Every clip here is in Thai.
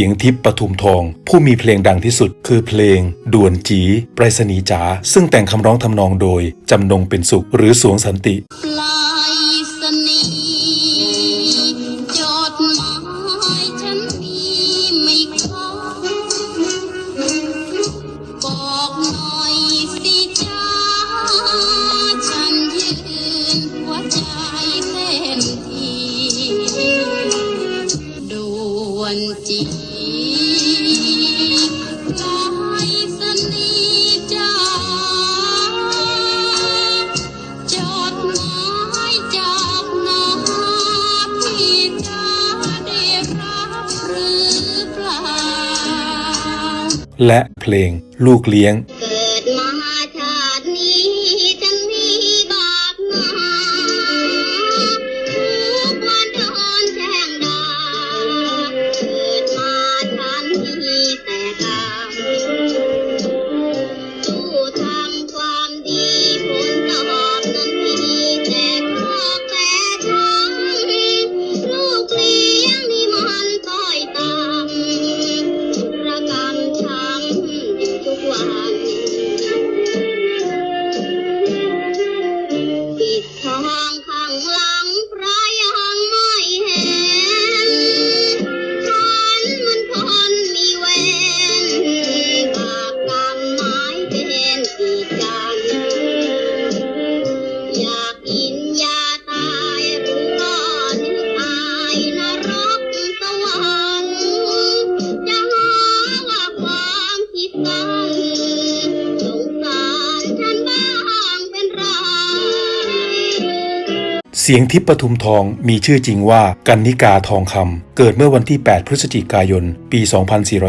สียงทิพย์ปทุมทอง ผู้มีเพลงดังที่สุด คือเพลง ด่วนจีไปรษณีย์จ๋าซึ่งแต่งคำร้องทำนองโดย จำนงเป็นสุขหรือสวงสันติ และเพลงลูกเลี้ยง เเสียงทิพย์ปทุมทองมีชื่อจริงว่ากันนิกาทองคำเกิดเมื่อวันที่ 8 พฤศจิกายน ปี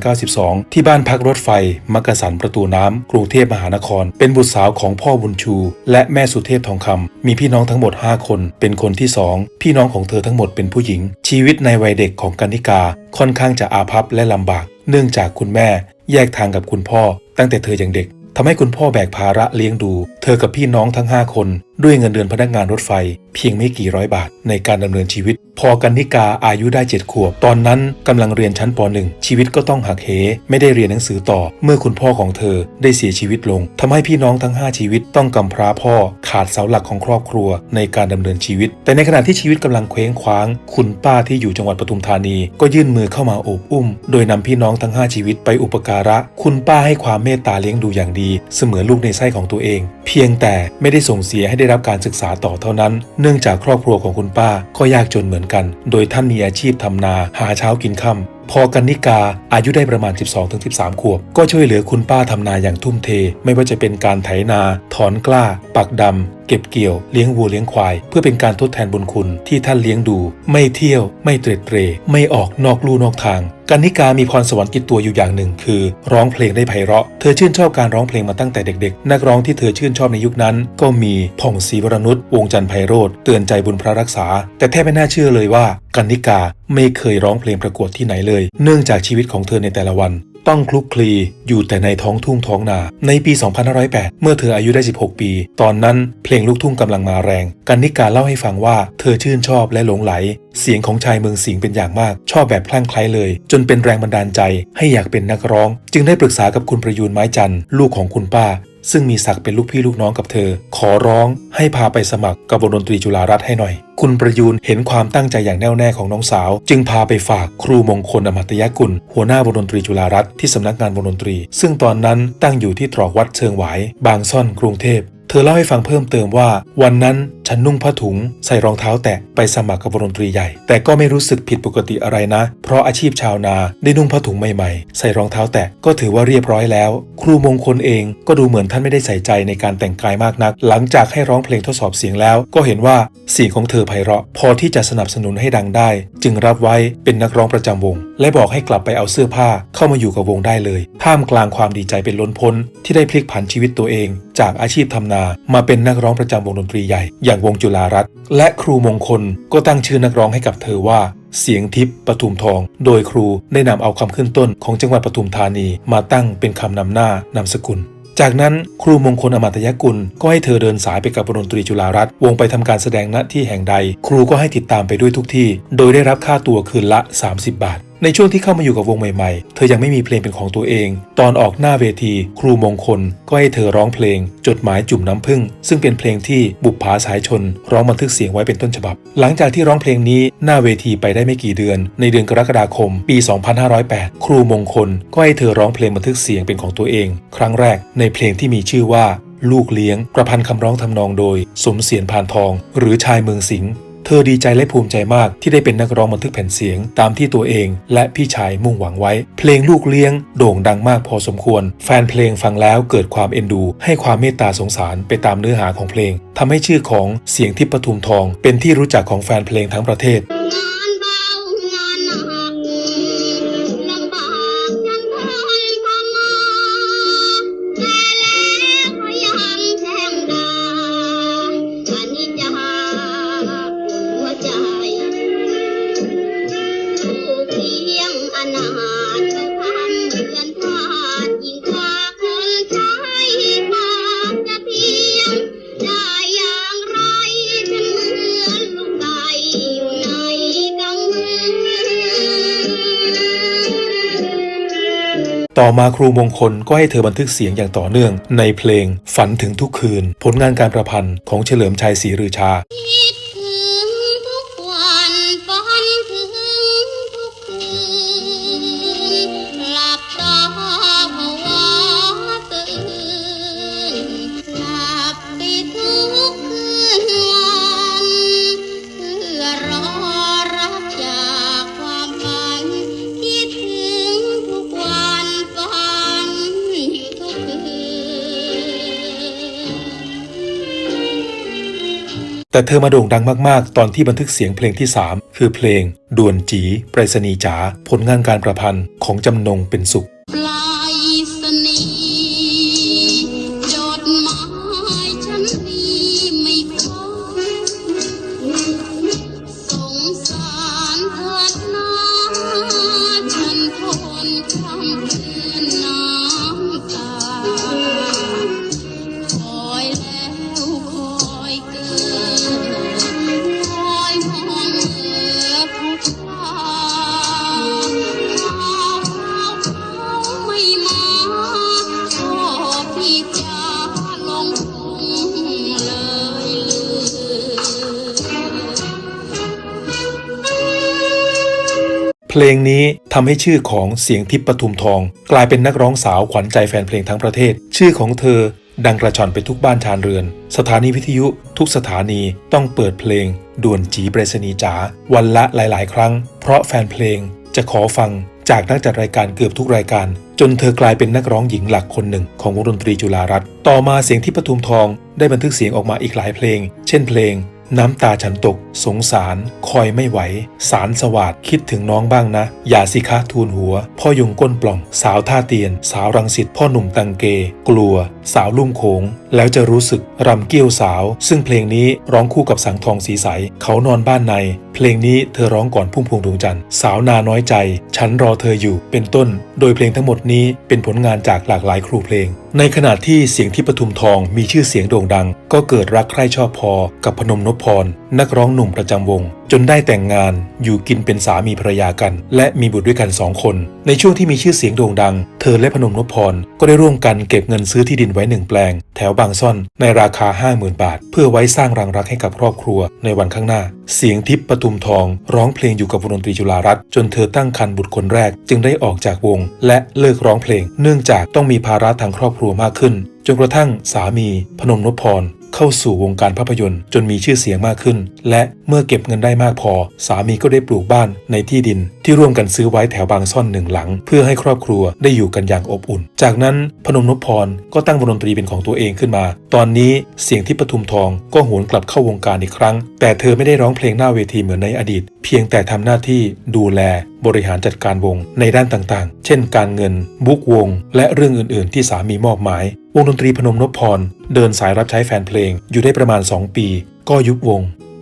2492 ที่บ้านพักรถไฟ มักกะสันประตูน้ำกรุงเทพมหานคร เป็นบุตรสาวของพ่อบุญชู และแม่สุเทพทองคำมีพี่น้องทั้งหมด 5 คน เป็นคนที่ 2 พี่น้องของเธอทั้งหมดเป็นผู้หญิง ชีวิตในวัยเด็กของกันนิกาค่อนข้างจะอาภัพและลำบาก เนื่องจากคุณแม่แยกทางกับคุณพ่อ ตั้งแต่เธอยังเด็กทำให้คุณพ่อแบกภาระเลี้ยงดู เธอกับพี่น้องทั้ง 5 คนด้วยเงินเดือนพนักงานรถไฟเพียงไม่กี่ร้อยบาทในการดำเนินชีวิต พอกันนิกาอายุได้7ขวบ ตอนนั้นกำลังเรียนชั้นป .1 ชีวิตก็ต้องหักเห ไม่ได้เรียนหนังสือต่อ เมื่อคุณพ่อของเธอได้เสียชีวิตลงทำให้พี่น้องทั้ง 5 ชีวิตต้องกำพร้าพ่อขาดเสาหลักของครอบครัวในการดำเนินชีวิต แต่ในขณะที่ชีวิตกำลังเคว้งคว้าง คุณป้าที่อยู่จังหวัดปทุมธานี ก็ยื่นมือเข้ามาโอบอุ้ม โดยนำพี่น้องทั้ง 5 ชีวิตไปอุปการะ คุณป้าให้ความเมตตาเลี้ยงดูอย่างดี เสมือนลูกในไส้ของตัวเอง เพียงแต่ไม่ได้ส่งเสียให้ได้รับการศึกษาต่อเท่านั้น เนื่องจากครอบครัวของคุณป้าก็ยากจนเหมือนกัน โดยท่านมีอาชีพทำนาหาเช้ากินค่ำพอกันนิกาอายุได้ประมาณ 12-13 ขวบ ก็ช่วยเหลือคุณป้าทำนาอย่างทุ่มเท ไม่ว่าจะเป็นการไถนา ถอนกล้า ปักดำเก็บเกี่ยวเลี้ยงวัวเลี้ยงควาย เพื่อเป็นการทดแทนบุญคุณที่ท่านเลี้ยงดู ไม่เที่ยว ไม่เตร็ดเตร ไม่ออกนอกลู่นอกทางกันนิกามีพรสวรรค์ติดตัวอยู่อย่างหนึ่งคือ ร้องเพลงได้ไพเราะ เธอชื่นชอบการร้องเพลงมาตั้งแต่เด็กๆ นักร้องที่เธอชื่นชอบในยุคนั้น ก็มีผ่องศรีวรนุชวงจันทร์ไพโรธเตือนใจบุญพระรักษา แต่แทบไม่น่าเชื่อเลยว่ากันนิกาไม่เคยร้องเพลงประกวดที่ไหนเลย เนื่องจากชีวิตของเธอในแต่ละวัน ต้องคลุกคลีอยู่แต่ในท้องทุ่งท้องนา ในปี 2508 เมื่อเธออายุได้ 16 ปี ตอนนั้นเพลงลูกทุ่งกำลังมาแรง กันนิกาเล่าให้ฟังว่าเธอชื่นชอบและหลงไหล เสียงของชายเมืองสิงห์เป็นอย่างมาก ชอบแบบคลั่งไคล้เลย จนเป็นแรงบันดาลใจให้อยากเป็นนักร้อง จึงได้ปรึกษากับคุณประยูนไม้จันทร์ลูกของคุณป้า ซึ่งมีศักดิ์เป็นลูกพี่ลูกน้องกับเธอ ขอร้องให้พาไปสมัครกับวงดนตรีจุฬารัฐให้หน่อย คุณประยูนเห็นความตั้งใจอย่างแน่วแน่ของน้องสาว จึงพาไปฝากครูมงคลอมัตยกุล หัวหน้าวงดนตรีจุฬารัฐที่สำนักงานวงดนตรี ซึ่งตอนนั้นตั้งอยู่ที่ตรอกวัดเชิงหวาย บางซ่อนกรุงเทพ เธอเล่าให้ฟังเพิ่มเติมว่า วันนั้นฉันนุ่งผ้าถุงใส่รองเท้าแตะไปสมัครกับวงดนตรีใหญ่ แต่ก็ไม่รู้สึกผิดปกติอะไรนะ เพราะอาชีพชาวนาได้นุ่งผ้าถุงใหม่ๆ ใส่รองเท้าแตะก็ถือว่าเรียบร้อยแล้ว ครูมงคลเองก็ดูเหมือนท่านไม่ได้ใส่ใจในการแต่งกายมากนัก หลังจากให้ร้องเพลงทดสอบเสียงแล้ว ก็เห็นว่าเสียงของเธอไพเราะ พอที่จะสนับสนุนให้ดังได้ จึงรับไว้เป็นนักร้องประจำวง และบอกให้กลับไปเอาเสื้อผ้าเข้ามาอยู่กับวงได้เลย ท่ามกลางความดีใจเป็นล้นพ้นที่ได้พลิกผันชีวิตตัวเอง จากอาชีพทำนามาเป็นนักร้องประจำวงดนตรีใหญ่อย่างวงจุฬารัตน์และครูมงคลก็ตั้งชื่อนักร้องให้กับเธอว่า เสียงทิพย์ปทุมทอง โดยครูได้นำเอาคำขึ้นต้นของจังหวัดปทุมธานีมาตั้งเป็นคำนำหน้านามสกุลจากนั้นครูมงคลอมตยกุลก็ให้เธอเดินสายไปกับดนตรีจุฬารัตน์วงไปทำการแสดงณที่แห่งใด ครูก็ให้ติดตามไปด้วยทุกที่ โดยได้รับค่าตัวคืนละ 30 บาท ในช่วงที่เข้ามาอยู่กับวงใหม่ ๆ เธอยังไม่มีเพลงเป็นของตัวเอง ตอนออกหน้าเวที ครูมงคล ก็ให้เธอร้องเพลง จดหมายจุ่มน้ำผึ้งซึ่งเป็นเพลงที่บุปผาสายชน ร้องบันทึกเสียงไว้เป็นต้นฉบับ หลังจากที่ร้องเพลงนี้หน้าเวทีไปได้ไม่กี่เดือน ในเดือนกรกฎาคม ปี 2508 ครูมงคล ก็ให้เธอร้องเพลงบันทึกเสียงเป็นของตัวเอง ครั้งแรกในเพลงที่มีชื่อว่าลูกเลี้ยง ประพันธ์คำร้องทำนองโดย สมเสียนพานทอง หรือชายเมืองสิงห์ เธอดีใจและภูมิใจมากที่ได้เป็นนักร้องบันทึกแผ่นเสียง ตามที่ตัวเอง และพี่ชายมุ่งหวังไว้ เพลงลูกเลี้ยง โด่งดังมากพอสมควร แฟนเพลงฟังแล้วเกิดความเอ็นดู ให้ความเมตตาสงสารไปตามเนื้อหาของเพลงทำให้ชื่อของเสียงทิพย์ปทุมทอง เป็นที่รู้จักของแฟนเพลงทั้งประเทศ ต่อมาครูมงคลก็ให้เธอบันทึกเสียงอย่างต่อเนื่อง ในเพลงฝันถึงทุกคืน ผลงานการประพันธ์ของเฉลิมชัยศรีรือชา แต่เธอมาโด่งดังมากๆ ตอนที่บันทึกเสียงเพลงที่ 3 คือเพลงด่วนจีไปรษณีจ๋าผลงานการประพันธ์ของจำนงเป็นสุข เพลงนี้ทำให้ชื่อของเสียงทิพย์ปทุมทอง กลายเป็นนักร้องสาวขวัญใจแฟนเพลงทั้งประเทศ ชื่อของเธอ ดังกระชอนไปทุกบ้านชานเรือน สถานีวิทยุทุกสถานีต้องเปิดเพลงด่วนจีเปรษณียจ๋าวันละหลาย ๆ ครั้ง เพราะแฟนเพลงจะขอฟังจากนักจัดรายการเกือบทุกรายการ จนเธอกลายเป็นนักร้องหญิงหลักคนหนึ่งของวงดนตรีจุฬารัตน์ต่อมาเสียงทิพย์ปทุมทองได้บันทึกเสียงออกมาอีกหลายเพลง เช่นเพลง น้ำตาฉันตก สงสาร คอยไม่ไหว สารสวัสดคิดถึงน้องบ้างนะ อย่าสิคะทูลหัว พ่อยงก้นปล่อง สาวท่าเตียน สาวรังสิตพ่อหนุ่มตังเก กลัวสาวลุ่มโขงแล้วจะรู้สึกรำเกี้ยวสาว ซึ่งเพลงนี้ร้องคู่กับสังทองสีใส เขานอนบ้านใน เพลงนี้เธอร้องก่อนพุ่มพวงดวงจันทร์สาวนาน้อยใจ ฉันรอเธออยู่เป็นต้น โดยเพลงทั้งหมดนี้เป็นผลงานจากหลากหลายครูเพลง ในขณะที่เสียงที่ปทุมทองมีชื่อเสียงโด่งดัง ก็เกิดรักใคร่ชอบพอ กับพนมนพพร นักร้องหนุ่มประจำวง จนได้แต่งงานอยู่กินเป็นสามีภรรยากัน และมีบุตรด้วยกันสองคน ในช่วงที่มีชื่อเสียงโด่งดัง เธอและพนมนพพรก็ได้ร่วมกันเก็บเงินซื้อที่ดินไว้หนึ่งแปลง แถวบางซ่อนในราคา 50,000 บาท เพื่อไว้สร้างรังรักให้กับครอบครัวในวันข้างหน้า เสียงทิพย์ปทุมทอง ร้องเพลงอยู่กับวงดนตรีจุฬารัตน์จนเธอตั้งครรภ์บุตรคนแรก จึงได้ออกจากวง และเลิกร้องเพลง เนื่องจากต้องมีภาระทางครอบครัวมากขึ้นจนกระทั่งสามีพนมนพพร เข้าสู่วงการภาพยนตร์ จนมีชื่อเสียงมากขึ้น และเมื่อเก็บเงินได้มากพอ สามีก็ได้ปลูกบ้านในที่ดิน ที่ร่วมกันซื้อไว้แถวบางซ่อนหนึ่งหลัง เพื่อให้ครอบครัวได้อยู่กันอย่างอบอุ่น จากนั้นพนมนพพรก็ตั้งวงดนตรีเป็นของตัวเองขึ้นมา ตอนนี้เสียงที่ปทุมทองก็หวนกลับเข้าวงการอีกครั้ง แต่เธอไม่ได้ร้องเพลงหน้าเวทีเหมือนในอดีต เพียงแต่ทำหน้าที่ดูแลบริหารจัดการวงในด้านต่างๆ เช่น การเงิน บุ๊กวง และเรื่องอื่น ๆ ที่สามีมอบหมาย วงดนตรีพนมนพพร เดินสายรับใช้แฟนเพลง อยู่ได้ประมาณ 2 ปี ก็ยุบวง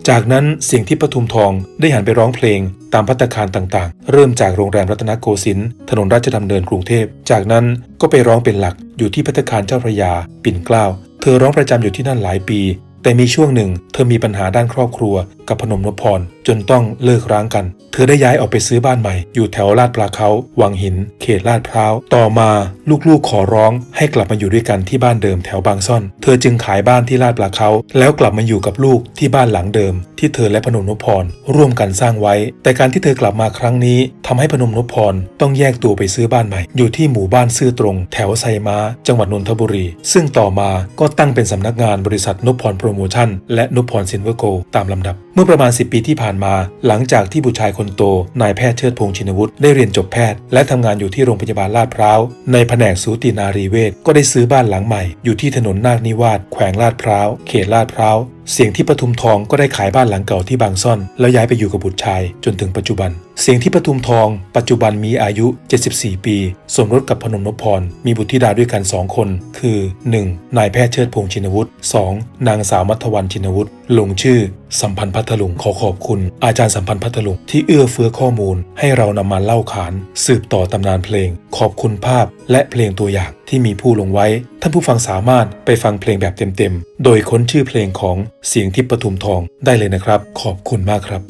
จากนั้นเสียงที่ปทุมทองได้หันไปร้องเพลง ตามพัตตาคารต่างๆ เริ่มจากโรงแรมรัตนโกสินทร์ถนนราชดำเนินกรุงเทพ จากนั้นก็ไปร้องเป็นหลักอยู่ที่พัตตาคารเจ้าพระยา ปิ่นเกล้า เธอร้องประจำอยู่ที่นั่นหลายปี แต่มีช่วงหนึ่ง เธอมีปัญหาด้านครอบครัว กับพนมนพพร จนต้องเลิกร้างกัน เธอได้ย้ายออกไปซื้อบ้านใหม่ อยู่แถวลาดปลาเขาวังหิน เขตลาดพร้าว ต่อมาลูกๆขอร้องให้กลับมาอยู่ด้วยกันที่บ้านเดิมแถวบางซ่อน เธอจึงขายบ้านที่ลาดปลาเขา แล้วกลับมาอยู่กับลูกที่บ้านหลังเดิม ที่เธอและพนมนพพร ร่วมกันสร้างไว้ แต่การที่เธอกลับมาครั้งนี้ทำให้พนมนพพรต้องแยกตัวไปซื้อบ้านใหม่ อยู่ที่หมู่บ้านซื่อตรง แถวไซม้า จังหวัดนนทบุรี ซึ่งต่อมาก็ตั้งเป็นสำนักงานบริษัทนพพรโปรโมชั่นและนพพรซินเวอร์โกตามลำดับเมื่อประมาณ 10 ปีที่ผ่านมา หลังจากที่บุตรชายคนโต นายแพทย์เชิดพงษ์ชินวุฒิได้เรียนจบแพทย์ และทำงานอยู่ที่โรงพยาบาลลาดพร้าว ในแผนกสูตินารีเวชก็ได้ซื้อบ้านหลังใหม่ อยู่ที่ถนนนาคนิวาสแขวงลาดพร้าวเขตลาดพร้าวเสียงที่ปทุมทองก็ได้ขายบ้านหลังเก่าที่บางซ่อน แล้วย้ายไปอยู่กับบุตรชาย จนถึงปัจจุบัน เสียงที่ปทุมทอง ปัจจุบันมีอายุ 74 ปี สมรสกับพนมนพพร มีบุตรธิดาด้วยกัน 2 คน คือ 1. นายแพทย์เชิดพงษ์ชินวุฒิ 2. นางสาวมัทวันชินวุฒิลงชื่อ สัมพันธ์พัทลุงขอขอบคุณ อาจารย์สัมพันธ์พัทลุงที่เอื้อเฟื้อข้อมูล ให้เรานำมาเล่าขาน สืบต่อตำนานเพลง ขอบคุณภาพและเพลงตัวอย่าง ที่มีผู้ลงไว้ ท่านผู้ฟังสามารถไปฟังเพลงแบบเต็มๆ โดยค้นชื่อเพลงของเสียงทิพย์ปทุมทองได้เลยนะครับ ขอบคุณมากครับ